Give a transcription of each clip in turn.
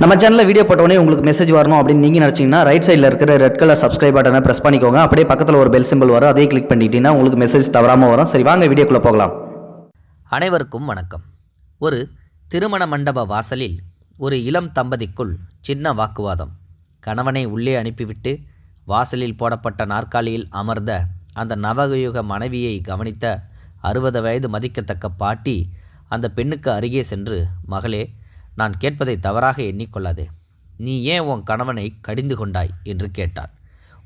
நம்ம சேனலில் வீடியோ போட்டோடனே உங்களுக்கு மெசேஜ் வரணும் அப்படின்னு நீங்கள் நினச்சிங்கன்னா ரைட் சைடில் இருக்கிற ரெட் கலர் சப்ஸ்கிரைப் பட்டனை ப்ரெஸ் பண்ணிக்கோங்க. அப்படியே பக்கத்தில் ஒரு பெல் சிம்பிள் வரும். அதையும் கிளிக் பண்ணிட்டீங்கன்னா உங்களுக்கு மெசேஜ் தவறாமல் வரும். சரி வாங்க வீடியோக்குள்ளே போகலாம். அனைவருக்கும் வணக்கம். ஒரு திருமண மண்டப வாசலில் ஒரு இளம் தம்பதிக்குள் சின்ன வாக்குவாதம். கணவனை உள்ளே அனுப்பிவிட்டு வாசலில் போடப்பட்ட நாற்காலியில் அமர்ந்த அந்த நவகயுக மனைவியை கவனித்த அறுபது வயது மதிக்கத்தக்க பாட்டி அந்த பெண்ணுக்கு அருகே சென்று மகளே நான் கேட்பதை தவறாக எண்ணிக்கொள்ளாதே. நீ ஏன் உன் கணவனை கடிந்து கொண்டாய்? என்று கேட்டார்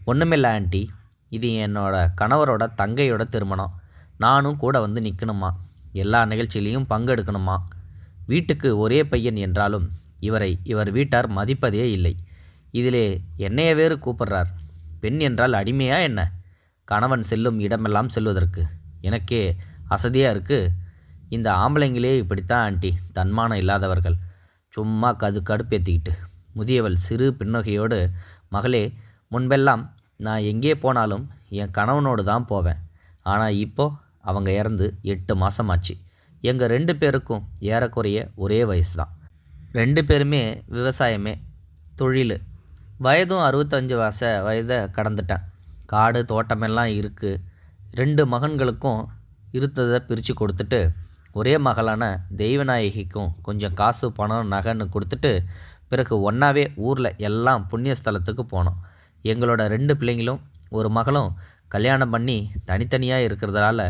ஒன்றுமில்ல ஆண்டி. இது என்னோட கணவரோட தங்கையோட திருமணம். நானும் கூட வந்து நிற்கணுமா எல்லா நிகழ்ச்சியிலையும் பங்கெடுக்கணுமா? வீட்டுக்கு ஒரே பையன் என்றாலும் இவரை இவர் வீட்டார் மதிப்பதே இல்லை. இதிலே என்னைய வேறு கூப்பிடுறார். பெண் என்றால் அடிமையா என்ன? கணவன் செல்லும் இடமெல்லாம் செல்வதற்கு. எனக்கே அசதியாக இருக்குது இந்த ஆம்பளைங்களே இப்படித்தான் ஆண்டி. தன்மானம் இல்லாதவர்கள். சும்மா கது கடுப்பேற்றிக்கிட்டு முதியவள் சிறு பின்னகையோடு மகளே முன்பெல்லாம் நான் எங்கே போனாலும் என் கணவனோடு தான் போவேன். ஆனால் இப்போ அவங்க இறந்து எட்டு மாதமாச்சு எங்கள் ரெண்டு பேருக்கும் ஏறக்குறைய ஒரே வயசு தான் ரெண்டு பேருமே விவசாயமே தொழில். வயதும் அறுபத்தஞ்சு வச வயதை கடந்துட்டேன். காடு தோட்டமெல்லாம் இருக்குது ரெண்டு மகன்களுக்கும் இருந்ததை பிரித்து கொடுத்துட்டு ஒரே மகளான தெய்வநாயகிக்கும் கொஞ்சம் காசு பணம் நகைன்னு கொடுத்துட்டு பிறகு ஒன்றாவே ஊரில் எல்லாம் புண்ணிய ஸ்தலத்துக்கு போனோம். எங்களோட ரெண்டு பிள்ளைங்களும் ஒரு மகளும் கல்யாணம் பண்ணி தனித்தனியாக இருக்கிறதால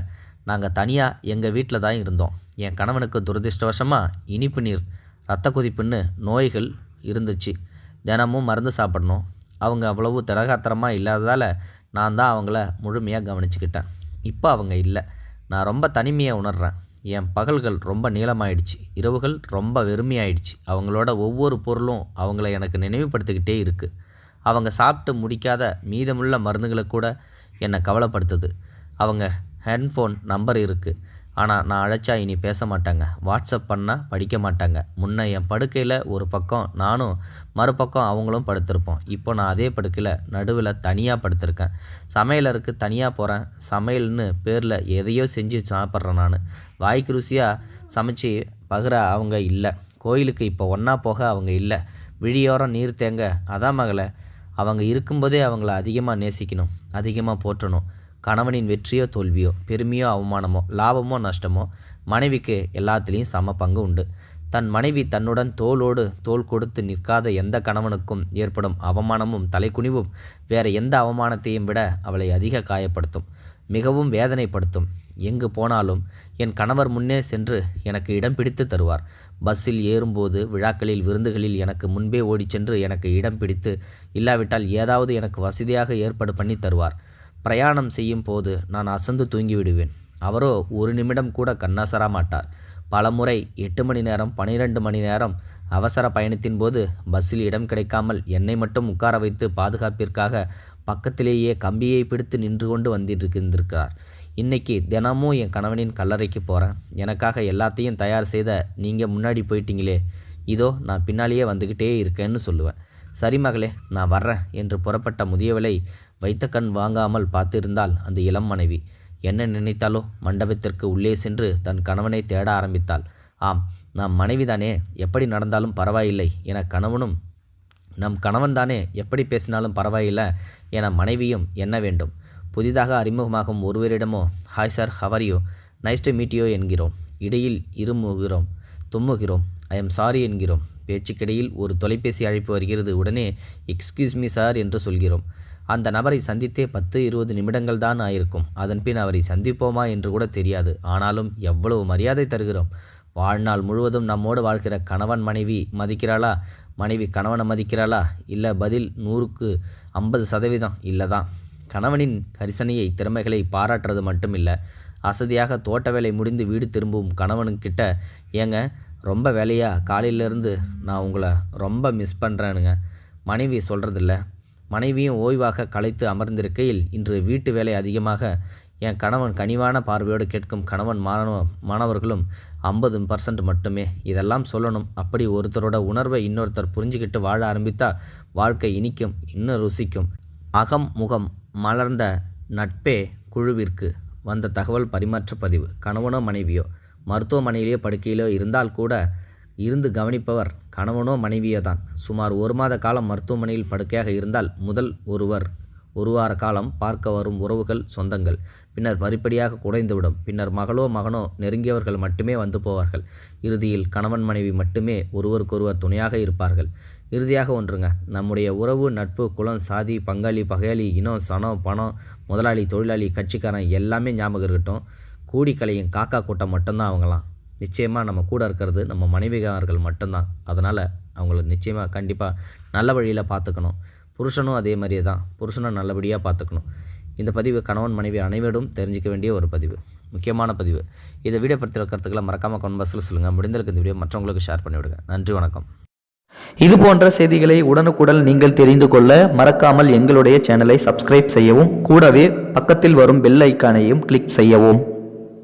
நாங்கள் தனியாக எங்கள் வீட்டில் தான் இருந்தோம். என் கணவனுக்கு துரதிர்ஷ்டவசமாக இனிப்பு நீர் ரத்த கொதிப்புன்னு நோய்கள் இருந்துச்சு. தினமும் மருந்து சாப்பிடணும். அவங்க அவ்வளவு திடகாத்திரமாக இல்லாததால் நான் தான் அவங்கள முழுமையாக கவனிச்சுக்கிட்டேன். இப்போ அவங்க இல்லை. நான் ரொம்ப தனிமையை உணர்கிறேன் என் பகல்கள் ரொம்ப நீளமாயிடுச்சு. இரவுகள் ரொம்ப வெறுமையாயிடுச்சு. அவங்களோட ஒவ்வொரு பொருளும் அவங்கள எனக்கு நினைவுபடுத்திக்கிட்டே இருக்குது அவங்க சாப்பிட்டு முடிக்காத மீதமுள்ள மருந்துகளை கூட என்னை கவலைப்படுத்துது. அவங்க ஹெட்ஃபோன் நம்பர் இருக்குது ஆனால் நான் அழைச்சா இனி பேச மாட்டாங்க வாட்ஸ்அப் பண்ணால் படிக்க மாட்டாங்க முன்ன என் படுக்கையில் ஒரு பக்கம் நானும் மறுபக்கம் அவங்களும் படுத்திருப்போம். இப்போ நான் அதே படுக்கையில் நடுவில் தனியாக படுத்திருக்கேன். சமையலருக்கு தனியாக போகிறேன் சமையல்னு பேரில் எதையோ செஞ்சு சாப்பிட்றேன் நான். வாய்க்கு ருசியாக சமைச்சு பகிர அவங்க இல்லை. கோயிலுக்கு இப்போ ஒன்றா போக அவங்க இல்லை. விழியோரம் நீர் தேங்க அதான் மகளை. அவங்க இருக்கும்போதே அவங்கள அதிகமாக நேசிக்கணும். அதிகமாக போற்றணும். கணவனின் வெற்றியோ தோல்வியோ பெருமையோ அவமானமோ லாபமோ நஷ்டமோ மனைவிக்கு எல்லாத்துலேயும் சம பங்கு உண்டு. தன் மனைவி தன்னுடன் தோளோடு தோல் கொடுத்து நிற்காத எந்த கணவனுக்கும் ஏற்படும் அவமானமும் தலைக்குனிவும் வேற எந்த அவமானத்தையும் விட அவளை அதிக காயப்படுத்தும் மிகவும் வேதனைப்படுத்தும். எங்கு போனாலும் என் கணவர் முன்னே சென்று எனக்கு இடம் பிடித்து தருவார். பஸ்ஸில் ஏறும்போது விழாக்களில் விருந்துகளில் எனக்கு முன்பே ஓடிச் சென்று எனக்கு இடம் பிடித்து இல்லாவிட்டால் ஏதாவது எனக்கு வசதியாக ஏற்பாடு பண்ணி தருவார். பிரயாணம் செய்யும் போது நான் அசந்து தூங்கிவிடுவேன். அவரோ ஒரு நிமிடம் கூட கண்ணாசரா மாட்டார். பலமுறை எட்டு மணி நேரம் பனிரெண்டு மணி நேரம் அவசர பயணத்தின் போது பஸ்ஸில் இடம் கிடைக்காமல் என்னை மட்டும் உட்கார வைத்து பாதுகாப்பிற்காக பக்கத்திலேயே கம்பியை பிடித்து நின்று கொண்டு வந்திருக்கின்றிருக்கிறார் இன்னைக்கு தினமும் என் கணவனின் கல்லறைக்கு போகிறேன் எனக்காக எல்லாத்தையும் தயார் செய்த நீங்கள் முன்னாடி போயிட்டீங்களே. இதோ நான் பின்னாலேயே வந்துக்கிட்டே இருக்கேன்னு சொல்லுவேன். சரி மகளே நான் வர்றேன் என்று புறப்பட்ட முதியவளை வைத்த கண் வாங்காமல் பார்த்திருந்தால் அந்த இளம் மனைவி. என்ன நினைத்தாலோ மண்டபத்திற்கு உள்ளே சென்று தன் கணவனை தேட ஆரம்பித்தாள். ஆம் நம் மனைவிதானே எப்படி நடந்தாலும் பரவாயில்லை என கணவனும் நம் கணவன் தானே எப்படி பேசினாலும் பரவாயில்லை என மனைவியும் எண்ண வேண்டும். புதிதாக அறிமுகமாகும் ஒருவரிடமோ hi sir how are you nice to meet you என்கிறோம். இடையில் இருமுகிறோம் தும்முகிறோம். ஐ எம் சாரி என்கிறோம். பேச்சுக்கிடையில் ஒரு தொலைபேசி அழைப்பு வருகிறது. உடனே எக்ஸ்கியூஸ் மீ சார் என்று சொல்கிறோம். அந்த நபரை சந்தித்தே பத்து இருபது நிமிடங்கள் தான் ஆயிருக்கும். அதன்பின் அவரை சந்திப்போமா என்று கூட தெரியாது. ஆனாலும் எவ்வளவு மரியாதை தருகிறோம். வாழ்நாள் முழுவதும் நம்மோடு வாழ்கிற கணவன் மனைவி மதிக்கிறாளா? மனைவி கணவனை மதிக்கிறாளா? இல்லை பதில் நூறுக்கு ஐம்பது சதவீதம்? இல்லை தான். கணவனின் கரிசனையை திறமைகளை பாராட்டுறது மட்டும் இல்லை அசதியாக தோட்ட வேலை முடிந்து வீடு திரும்பும் கணவனுக்கிட்ட ஏங்க ரொம்ப வேலையாக காலையிலேருந்து நான் உங்களை ரொம்ப மிஸ் பண்ணுறேனுங்க மனைவி சொல்கிறதில்ல மனைவியும் ஓய்வாக களைத்து அமர்ந்திருக்கையில் இன்று வீட்டு வேலை அதிகமாக என் கணவன் கனிவான பார்வையோடு கேட்கும் கணவன் மாணவ மாணவர்களும் ஐம்பது பர்சன்ட் மட்டுமே. இதெல்லாம் சொல்லணும். அப்படி ஒருத்தரோட உணர்வை இன்னொருத்தர் புரிஞ்சுக்கிட்டு வாழ ஆரம்பித்தா வாழ்க்கை இனிக்கும் இன்னும் ருசிக்கும். அகம் முகம் மலர்ந்த நட்பே குழுவிற்கு வந்த தகவல் பரிமாற்ற பதிவு. கணவனோ மனைவியோ? மருத்துவமனையிலேயோ படுக்கையிலோ இருந்தால் கூட இருந்து கவனிப்பவர் கணவனோ மனைவியோ தான். சுமார் ஒரு மாத காலம் மருத்துவமனையில் படுக்கையாக இருந்தால் முதல் ஒருவர் ஒரு வார காலம் பார்க்க வரும் உறவுகள் சொந்தங்கள். பின்னர் படிப்படியாக குறைந்துவிடும் பின்னர் மகளோ மகனோ நெருங்கியவர்கள் மட்டுமே வந்து போவார்கள். இறுதியில் கணவன் மனைவி மட்டுமே ஒருவருக்கொருவர் துணையாக இருப்பார்கள். இறுதியாக ஒன்றுங்க. நம்முடைய உறவு நட்பு குலம் சாதி பங்காளி பகையாளி இனம் சனம் பணம் முதலாளி தொழிலாளி கட்சிக்காரன் எல்லாமே ஞாபகம் இருக்கட்டும். கூடி கலையும் காக்கா கூட்டம் மட்டும்தான் அவங்களாம். நிச்சயமாக நம்ம கூட இருக்கிறது நம்ம மனைவிகாரர்கள் மட்டும்தான். அதனால் அவங்கள நிச்சயமாக கண்டிப்பாக நல்ல வழியில் பார்த்துக்கணும் புருஷனும் அதே மாதிரியே தான். புருஷனை நல்லபடியாக பார்த்துக்கணும் இந்த பதிவு கணவன் மனைவி அனைவரும் தெரிஞ்சிக்க வேண்டிய ஒரு பதிவு. முக்கியமான பதிவு. இதை வீடியோ பற்றின கருத்துக்களை மறக்காமல் கமெண்ட் பாக்ஸில் சொல்லுங்கள் முடிந்திருக்க இந்த வீடியோ மற்றவங்களுக்கு ஷேர் பண்ணிவிடுங்க நன்றி வணக்கம். இது போன்ற செய்திகளை உடனுக்குடன் நீங்கள் தெரிந்து கொள்ள மறக்காமல் எங்களுடைய சேனலை சப்ஸ்கிரைப் செய்யவும் கூடவே பக்கத்தில் வரும் பெல் ஐக்கானையும் கிளிக் செய்யவும்.